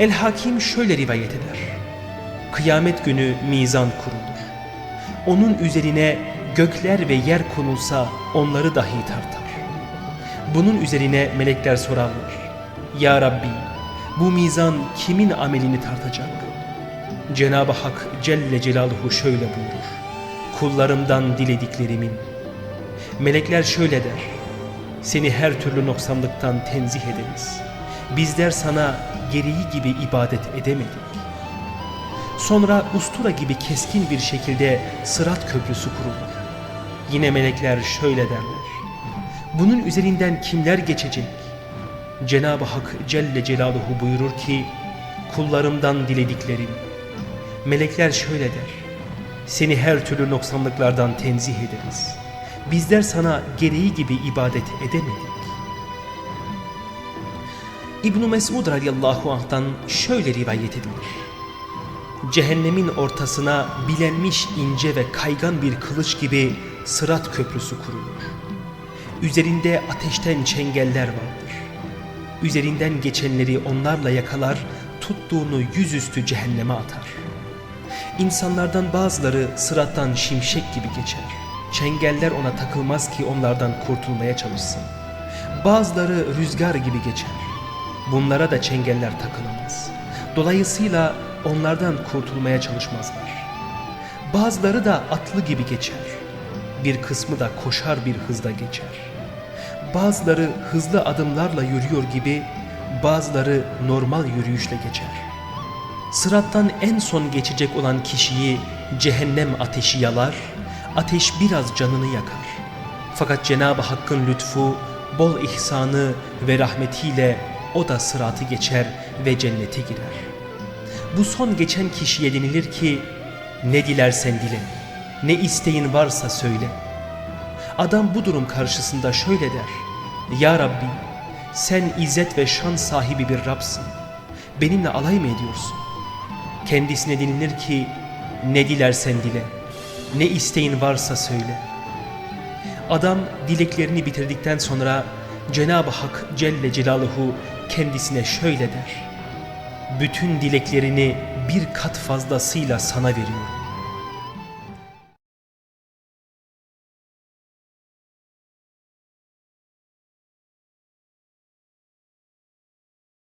El Hakim şöyle rivayet eder. Kıyamet günü mizan kurulur. Onun üzerine gökler ve yer konulsa onları dahi tartar. Bunun üzerine melekler sorarlar. Ya Rabbi bu mizan kimin amelini tartacak? Cenab-ı Hak Celle Celaluhu şöyle buyurur. Kullarımdan dilediklerimin. Melekler şöyle der. Seni her türlü noksanlıktan tenzih ederiz. Bizler sana gereği gibi ibadet edemedik. Sonra ustura gibi keskin bir şekilde sırat köprüsü kurulur. Yine melekler şöyle derler. Bunun üzerinden kimler geçecek? Cenab-ı Hak Celle Celaluhu buyurur ki, kullarımdan dilediklerim. Melekler şöyle der, seni her türlü noksanlıklardan tenzih ederiz. Bizler sana gereği gibi ibadet edemedik. İbn Mesud radıyallahu anh'tan şöyle rivayet edilir. Cehennemin ortasına bilenmiş ince ve kaygan bir kılıç gibi sırat köprüsü kurulur. Üzerinde ateşten çengeller vardır. Üzerinden geçenleri onlarla yakalar, tuttuğunu yüzüstü cehenneme atar. İnsanlardan bazıları sırattan şimşek gibi geçer. Çengeller ona takılmaz ki onlardan kurtulmaya çalışsın. Bazıları rüzgar gibi geçer. Bunlara da çengeller takılamaz. Dolayısıyla onlardan kurtulmaya çalışmazlar. Bazıları da atlı gibi geçer. Bir kısmı da koşar bir hızda geçer. Bazıları hızlı adımlarla yürüyor gibi, bazıları normal yürüyüşle geçer. Sırattan en son geçecek olan kişiyi cehennem ateşi yalar, ateş biraz canını yakar. Fakat Cenab-ı Hakk'ın lütfu, bol ihsanı ve rahmetiyle o da sıratı geçer ve cennete girer. Bu son geçen kişiye denilir ki, ne dilersen dile, ne isteğin varsa söyle. Adam bu durum karşısında şöyle der, Ya Rabbi, sen izzet ve şan sahibi bir Rabsın, benimle alay mı ediyorsun? Kendisine denilir ki ne dilersen dile, ne isteğin varsa söyle. Adam dileklerini bitirdikten sonra Cenab-ı Hak Celle Celaluhu kendisine şöyle der. Bütün dileklerini bir kat fazlasıyla sana veriyorum.